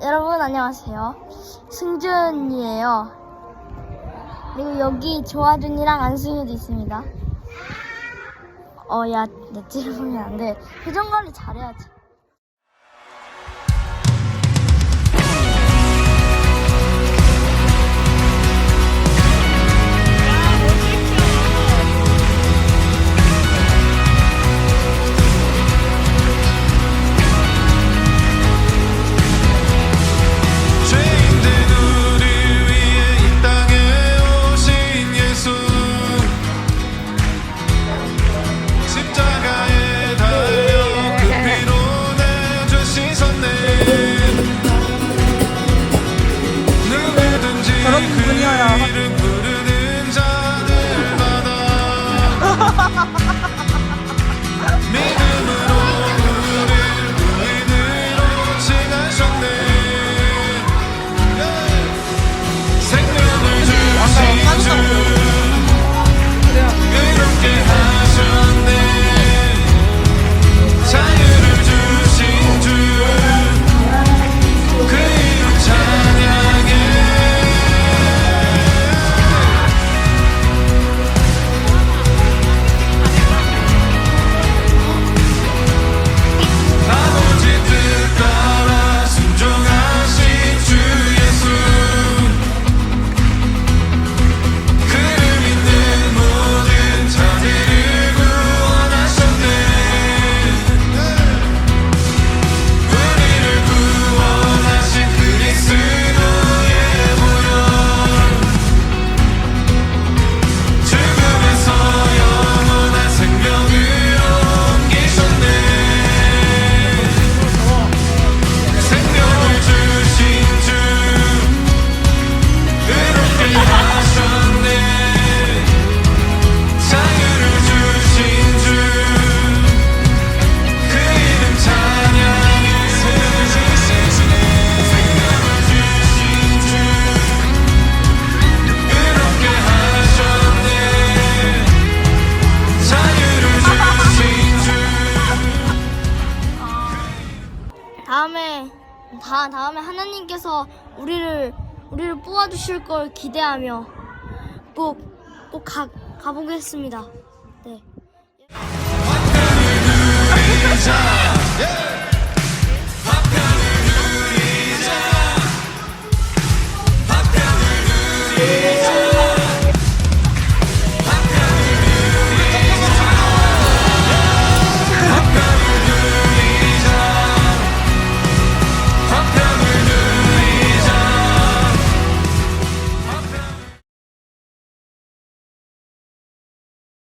여러분 안녕하세요. 승준이에요. 그리고 여기 조아준이랑 안승윤도 있습니다. 어, 야, 내 찌를 보면 안 돼. 표정 관리 잘해야지. bir 다음에 다 다음에 하나님께서 우리를 우리를 뽑아주실 걸 기대하며 꼭 꼭 가 가보겠습니다.